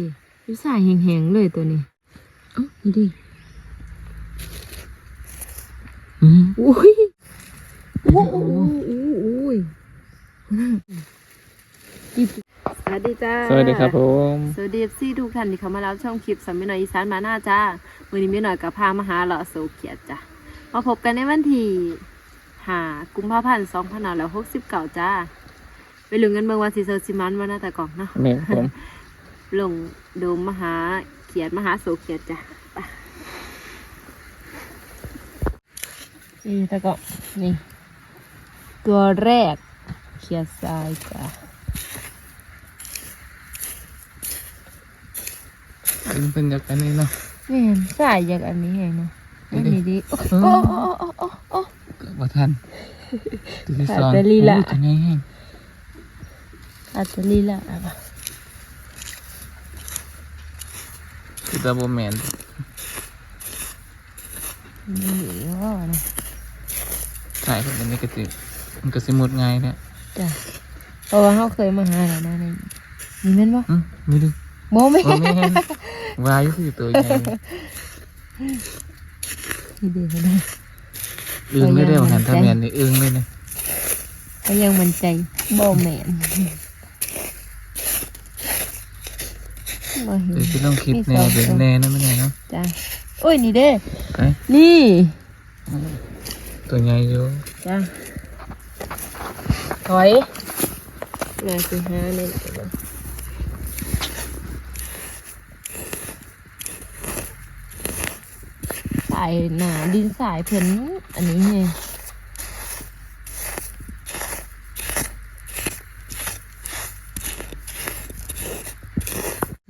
ดิอยู่สายแห้งๆเลยตัวนี้เอ้านี่ดิอืมอุ้ยโอ้โหอุ้ยสวัสดีจ้า สวัสดีครับผม สวัสดีซี่ทุกท่านที่เข้ามารับชมคลิปสามมิหน่อยอีสานมาหน้าจ้าวันนี้มิหน่อยกับพามาหาเลาะโซเกียรติจ้ะมาพบกันในวันที่หากุมภาพันธ์สองพันห้าร้อยหกสิบเก้าจ้า ไปลุ้นกันเบิ่งวันสีเซอร์ซิมันวันหน้าแต่กล่องเนาะแม่นผม ลงโดมมหาเขียดมหาโศกเขียดจ้ะไปนี่ตะก็นี่ ตัวแรก เขียดทรายจ้ะเป็นเป็นจากอันนี้เนาะแม่นสายอย่างอันนี้ไงเนาะอันนี้ดิโอ้เออโอ้โอ้โอ้โอ้โอ้เกิดบ่ทันตัวที่ขาดสองแต่ลีลาโอ้ยตัวใหญ่แห้งอาจจะลีละอะปะ คือตาบ่แม่นนี่ว่านะถ่ายเป็นอันนี้ก็สิมันก็สิหมดง่ายเนี่ยจ้ะเพราะว่าเขาเคยมาหาแล้วนะนี่นี่แม่นบ่อืมมีดิโมแม่บ่แม่นวายคือตัวใหญ่นี่เดียวนะอึ้งเลยได้บ่หันถ้าแม่นนี่อึ้งเลยนะก็ยังมั่นใจบ่แม่น บ่เห็น เดี๋ยวสิลองคิดแน่เบิ่งแน่นะไม่แน่เนาะจ้ะโอ้ยนี่เด้ไปนี่ตัวใหญ่อยู่จ้ะถอยแม่สิหานี่สายหนาดินสายเพิ่นอันนี้ไง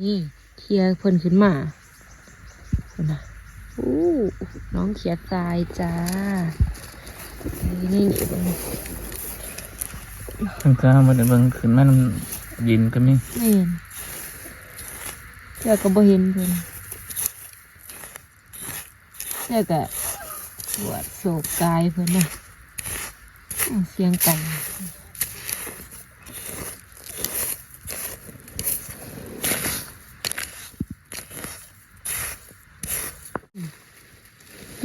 นี่เคลียร์เพิ่นขึ้นมาเพิ่นนะอู้น้องเขียดทรายจ้า นี่นี่เบิ่งเพิ่นก็เอามาได้เบิ่งขึ้นมาน้ำยินก็มีไม่เห็นเจ้าก็บ่เห็นเพิ่นเจ้าก็ปวดโศกกายเพิ่นนะอื้อเสียงไก่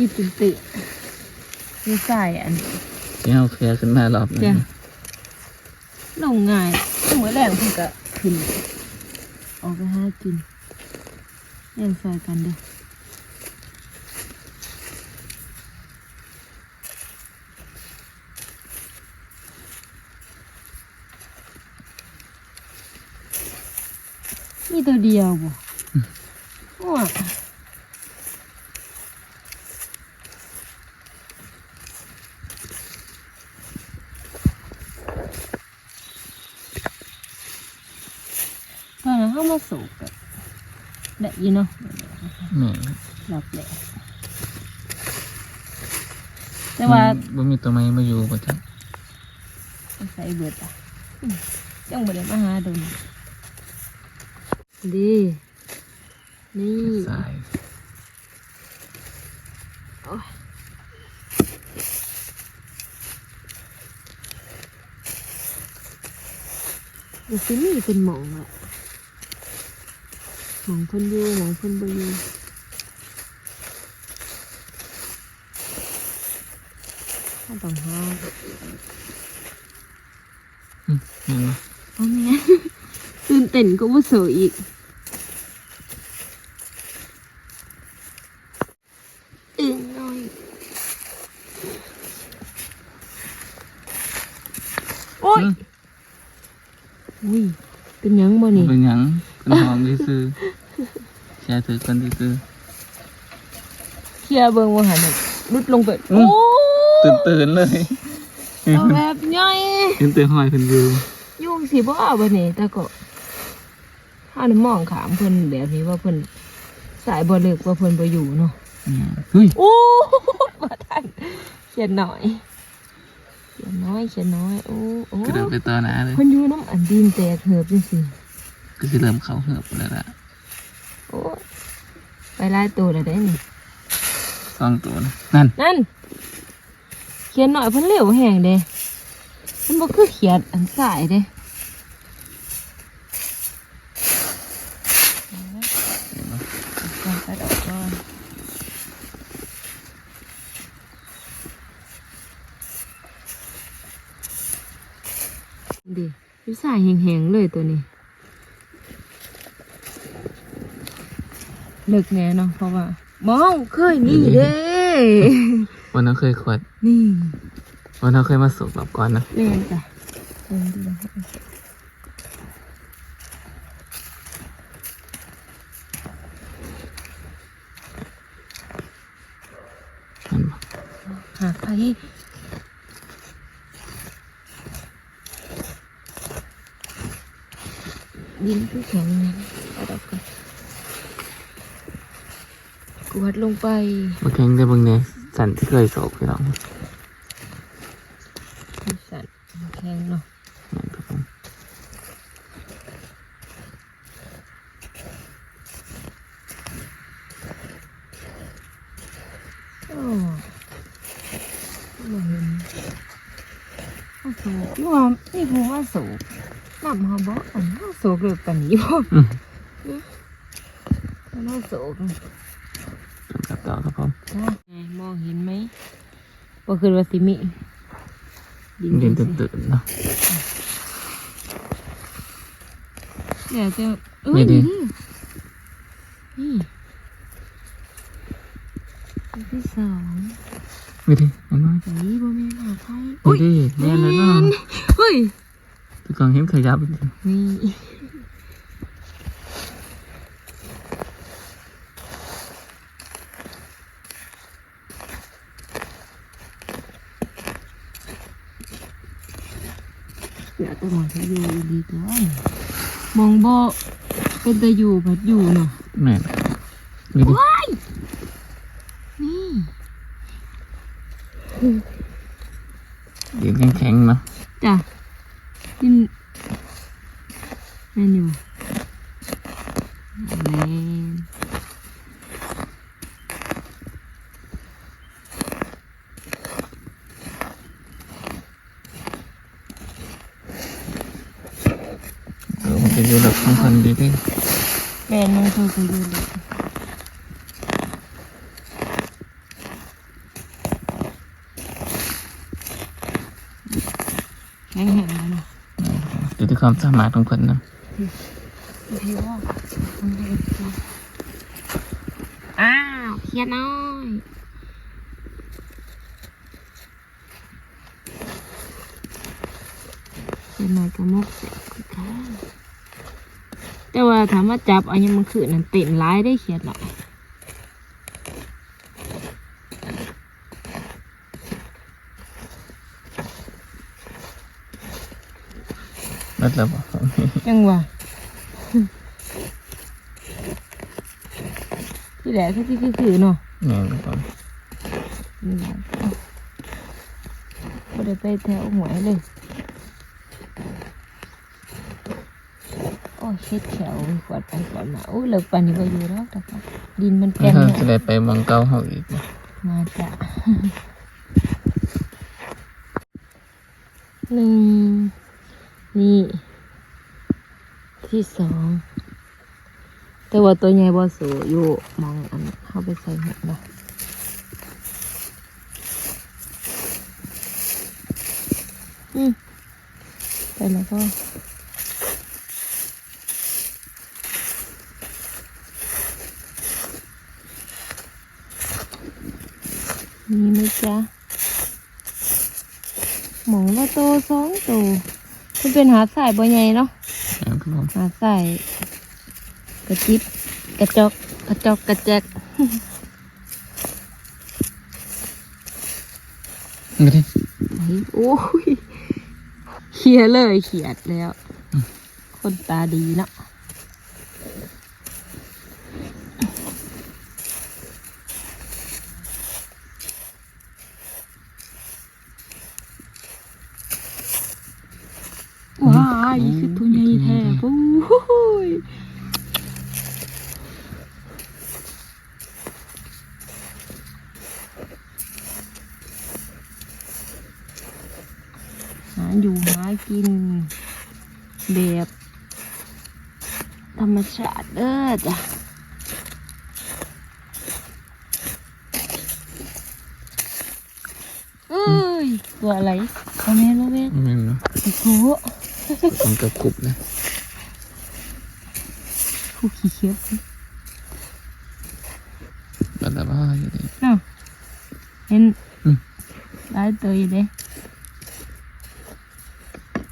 ตีตุ่นติมีสายอันที่เอาเคลียร์ขึ้นมารอบนี้จ้ะลงง่ายเหมือนแรงพิ่ก็ขึ้นออกไปหากินเล่นซอยกันเด้อมีตัวเดียวบ่ว้าตอนนั้นเข้ามาสูบแบบ ได้ยินเนาะแม่นหลับแหละแต่ว่าบ่มีตัวไม้มาอยู่บ่จักใส่เบิดอะอืมยังบ่ได้มาหาดนดีนี่สายโอ้ยเดี๋ยวสิมีเป็นหมองอะ หมองเพิ่นอยู่หมองเพิ่นบ่อยู่ถ้าต้องหาอืมเห็นไหมโอ้แม่ตื่นเต้นก็ว่าเสือกันดื้อเคลียร์เบิ่งว่าหันน่ะลุดลงไปโอ้ตื่นตื่นๆเลยเอาแบบย่อยเห็นแต่หอยเพิ่นอยู่ยุ่งสิบ่าบ่นี่แต่ก็ถ้าได้มองขามเพิ่นแบบนี้ว่าเพิ่นสายบ่เลิกว่าเพิ่นบ่อยู่เนาะอืมเฮ้ยโอ้มาทันเขียนหน่อยเขียนน้อยเขียนน้อยโอ้โอ้กระโดดไปต่อหน้าเลยคนอยู่น้ำอันดินแตกเหือบจังสิก็สิเริ่มเข้าเหือบแล้วล่ะ โอ้ไปไล่ตัวเลยได้นี่สองตัวนะนั่น นั่น เขียนหน่อยเพิ่นเร็วแห้งเด้มันบ่คือเขียนอันสายเด้ตัดออกก่อนดิวิสายแห้งๆเลยตัวนี้ เลิกแน่เนาะเพราะว่า มองเคยมีเด้วันนั้นเคยขวดนี่วันนั้นเคยมาสูบแบบก่อนนะเล่นจ้ะเล่นดีนะเห็นปะหาใครดินคือแข็งนะเอาดอกก่อนก วาดลงไปมาแข่งได้เบางเนี่ยสันที่เคยสูบพี่น้องให้สั่นแข็งเนาะนี่ครับผมโอ้มาเห็นมาสูบนี่ว่านี่คือว่าสูบน้ำฮาบอกอันว่าสูบเกิดปันนี้บ่อืม มมองเห็นไหมว่าคือว่าสิมิเรียนตื่นๆเนาะเดี๋ยวจะเอ้นี่ยดินี่นี่อันที่สองไม่ดีเห็นไหมอันนี้บ่แม่นหาไพ่ไม่ดีแน่เลยเนาะเฮ้ยพี่กองเห็นขยับอีกทีนี่ เดี๋ยวต้องมองจะอยู่ดีตัวมองบ่เป็นแต่อยู่พัดอยู่เนาะแม่นนี่ดินี่เดี๋ยวแข็งๆเนาะจ้ะกินแม่นอยู่แม่น เดี๋ยวมันจะอยู่แบบของคนดีดิ แม่นมันคือคืออยู่เลยแข็งแข็งแล้วเนาะ อยู่ที่ ความสามารถของคนนะพี่ว่าอ้าวเขียนน้อยเขียนน้อยก็มกเสร็จกันแต่ว่าถามว่าจับอันยังมันคือนั่นเต็นร้ายได้เขียนหน่อย นั่นแหละบอกยังวะที่แหละที่ที่คือเนาะแม่นครับผมนี่แหละก็ได้ไปแถวหวยเลย โอ้เช็ดแถวกวาดไปกวาดมาโอ้เลิกปันนี้ก็อยู่แล้วแต่ก็ดินมันแก่แล้วนเขาเนี่ยจะได้ไปวังเก่าเขาอีกบ่มาจ้ะหนึ่ง นี่ ที่สอง แต่ว่าตัวใหญ่บ่สูอยู่มองอันเข้าไปใส่หัวนะอืมไปแล้วก็มีไหมจ๊ะหมองละโตสองโต มันเป็นหาดสายบ่ใหญ่เนาะแม่นครับผมหาใส่กระจิบกระจอกกระจอกกระแจกนี่ดิเฮ้ยโอ้ยเขียเลยเขียดแล้ว คนตาดีเนาะายคือตัวใหญ่แท้ปุ้ยหาอยู่หากิน แบบ ธรรมชาติเด้อจ้ะเอ้ย ตัวอะไรเขาแม่รู้ไหมไม่รู้โอ้โห ต้องกระกรุบนะผู้ขี้เคี้ยวบัดละบ้าอยู่เลยเนาะเห็นอืมได้ตัวอยู่เด้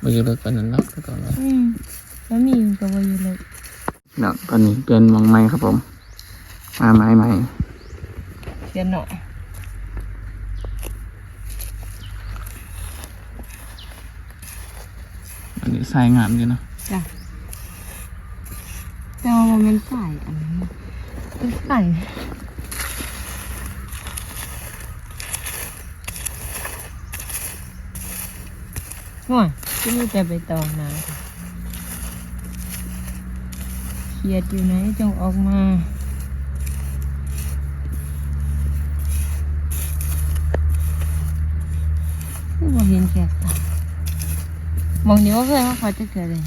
มาอยู่เลิกปานนั้นเนาะแต่ก่อนเนาะอืมแล้วมีอยู่กับว่าอยู่เลยเนาะตอนนี้เป็นมองไม้ครับผมมาไม้ใหม่เสียหน่อย อันนี้ทรายงามอยู่เนาะจ้ะแต่ว่ามันเป็นใส่อันนั้เป็นใส่ห่วยที่นี่จะไปตองนาเขียดอยู่ไหนจงออกมา ไม่บ่เห็นแขกตา มองนี้ว่าเคยว่าเขาจะเกิดเลย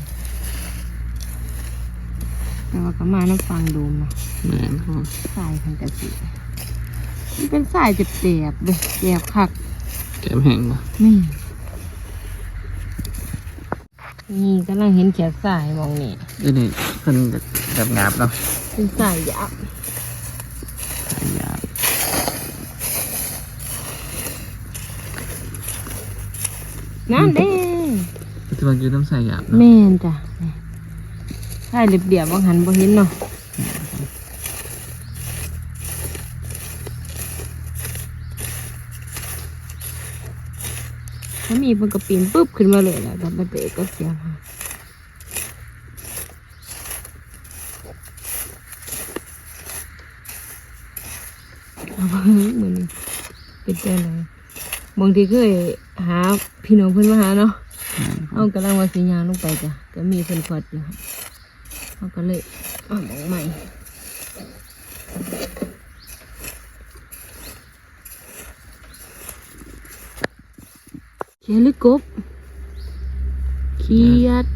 แต่ว่าก็มาน้ำฟังดูมาแม่นครับผมสายพันกะสีมันเป็นสายเจ็บแบๆเลยแบคักแก้มแห้งปะนี่นี่กำลังเห็นแขกสายมองนี่เดี๋ยวนี้เพิ่นจะแบบงาบเนาะเป็นสายยับสายยาวนั่นเด้ ที่มันอยู่น้ำใสายยาวเนาะแม่นจ้ะสายเรียบๆบาหันบ่เห็นเนาะถ้ามีมันก็ปีนปุ๊บขึ้นมาเลยแหละแต่บัดเดยวก็เสียหายเอาเบิ่งเหมือนเป็นเจ้าไหนบางทีเคยหาพี่น้องเพิ่อนมาหาเนาะ เอากำลังว่าสิยางลงไปจ้ะก็มีเพิ่นขวดอยู่ค่ะเขาก็เลยเอาหมองใหม่เขียนหรือกบเขียด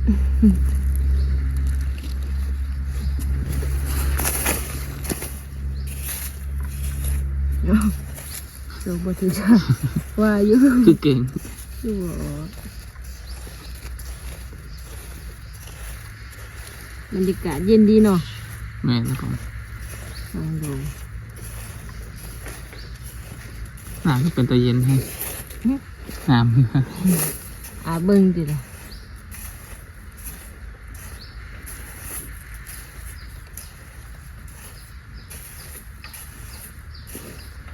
เอาลงบถึงจ้าว่าอยู่คือเก่งอยู่ บ่บรรยากาศเย็นดีเนาะแม่นครับผมลองดูน้ำก็เป็นตัวเย็นให้น้ำอาเบิ่งดิล่ะ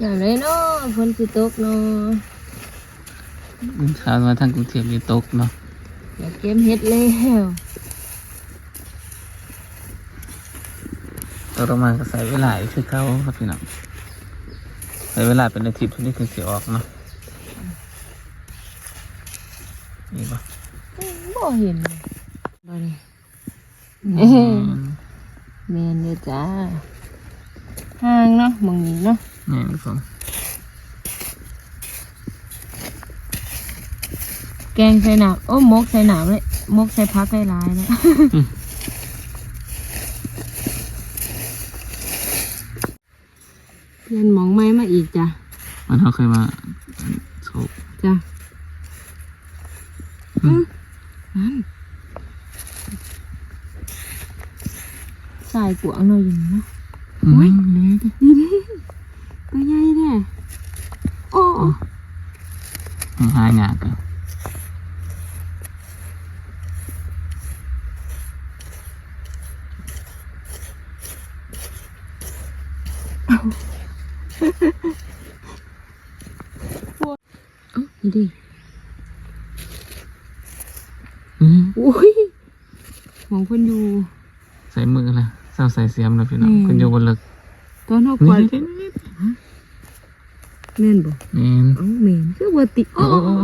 อย่างไรเนาะฝนสิตกเนาะเช้ามาทางกรุงเทพนี่ตกเนาะอยากเก็บเห็ดแล้ว ตกลงมาก็ใส่เวลาอีกคือเขาครับพี่น้องใส่เวลาเป็นอาทิตย์เพิ่นนี่ถึงสิออกเนาะนี่ปะบ่เห็นบ่นี่อืมแม่นเด้อจ้าห่างเนาะหมองนี้เนาะแม่นครับผมแกงใส่หนามโอ้มกใส่หนามเลยมกใส่พักได้หลายเลย เพื่อนหมองไม้มาอีกจ้ะมันเขาเคยมาโชกจ้ะอืมนั่นสายกวางหน่อยอยู่เนาะอืมนี่ดิตัวใหญ่แท้โอ้โอ้มันหายากอะ นี่ดิอืมอุ้ยหมองเพิ่นอยู่ ใส่มือละเศร้าใส่เสียมแล้วพี่น้องอืมคุณโยบนเลิกตอนเฮาคนี่วายนี่นี่แม่นบ่นี่เอ้าแม่นคือบ่ติโอ้โอ้โอ้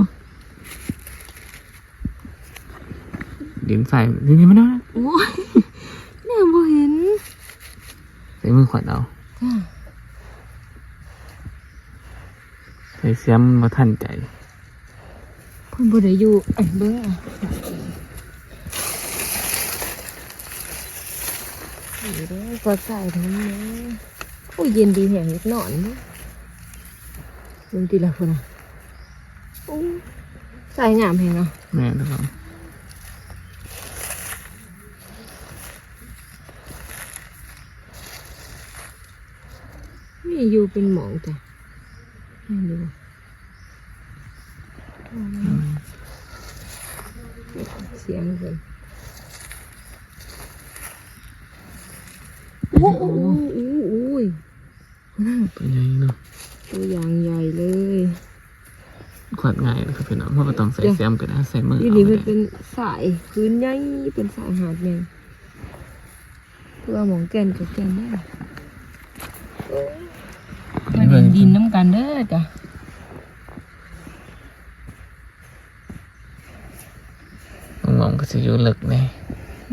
ดินใส่นี่นี่มันนะโอ้ยแน่บ่เห็น ใส่มือขวดเอาจ้า ใส่เสียมมาทันใจเพิ่นบ่ได้อยู่ไอันเบิ่งอะนี่เด้อก็ใส่ทั้งนี้โอ้ยเย็นดีแฮงเฮ็ดนอนเนาะเบิ่งติละพุ่นน่ะโอ้ใส่งามแพงเนาะแม่นครับนี่อยู่เป็นหมองจ้ะ นี่ดูเสียงเพิ่นโอ้โหโอ้โหโอ้ยตัวใหญ่เนาะตัวอย่างใหญ่เลยขวดง่ายเลยครับพี่น้องเพราะว่าต้องใส่เสียมก็ได้ใส่มืออยู่เอานี่ก็มันได้เป็นสายพื้นใหญ่เป็นสายหาดแมงเพื่อหมองแก่นกับแก่นได้ มาเดินดินน้ำกันเด้อจ้ะงงๆก็สิอยู่ลึกแน่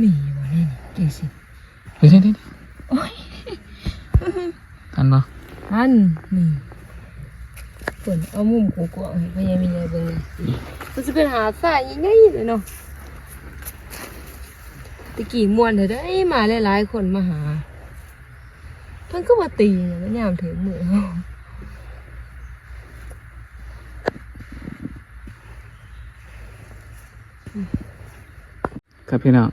มีวะนี่เจ๊สิเฮ้ยเดี๋ยวเดี๋ยวโอ้ยทันบ่อันนี่ฝนเอามุมกูกวางให้พยายามมีอะไรเบ้างเลยมันจะเป็นหาดสายใหญ่ๆเลยเนาะตะกี้มวนเถอะได้อมาหลายๆคนมาหาเพิ่นก็มาตีเนี่ยมันยามถึงมือเฮา ครับพี่น้อง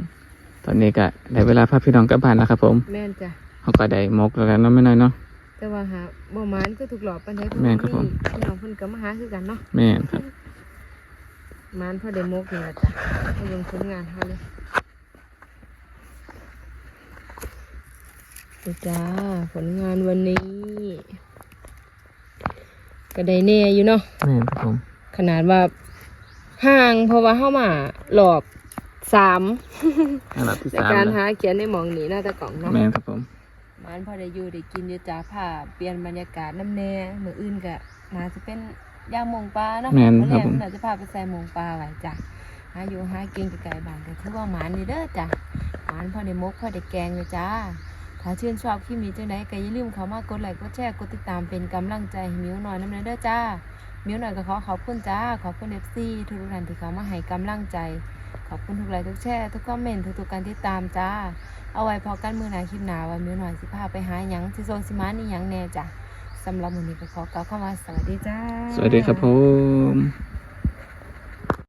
ตอนนี้ก็ได้เวลาพาพี่น้องกลับบ้านแล้วครับ ผมแม่นจ้ะเขาก็ได้มกแล้วเนาะไม่น้อยเนาะแต่ว่าหาบ่หมานก็ถูกหลอกปันไดแม่นครับผม พี่น้องเพิ่นก็มาหาคือกันเนาะแม่นครับ หมานพอได้มกนี่ล่ะจ้ะให้ลงผลงานเฮาเลยดูจ้าผลงานวันนี้ก็ได้แน่อยู่เนาะ แม่นครับผม ขนาดว่าห่างเพราะว่าเฮามาหลอบ สามอันดับที่ในสามการแล้วหาเขียนในหมองนี้น่าจะกล่องเนาะแม่นครับผม มันพอได้อยู่ได้กินอยู่จ้าผ้าเปลี่ยนบรรยากาศน้ำแน่มืออื่นก็น่าจะเป็นย่างหมงปลาเนาะแม่นมื้อครัแรบกผม น่าจะพาไปใส่หมงปลาไว้จ้ะหาอยู่หากินไกลๆบ้านก็ถือว่าหมานนี่เด้อจ้ะหมานพอได้มกพอได้แกงเลยจ้า ถ้าชื่นชอบคลิปนี้จังไดก็อย่าลืมเข้ามากดไลค์กดแชร์กดติดตามเป็นกำลังใจให้มิวหน่อยน้ำเด้อจ้า มิวหน่อยก็ขอขอบคุณจ้า ขอบคุณ FC ทุกๆท่านที่เข้ามาให้กำลังใจ ขอบคุณทุกไลค์ทุกแชร์ทุกคอมเมนต์ทุกๆการติดตามจ้า เอาไว้พอกันมือหนาคลิปหนาวันมือหน่อยสิพาไปหาหยังสิโซนสิมานี่หยังแน่จ้ะสำหรับมือนี้ก็ขอกล่าวคำว่าสวัสดีจ้า สวัสดีครับผม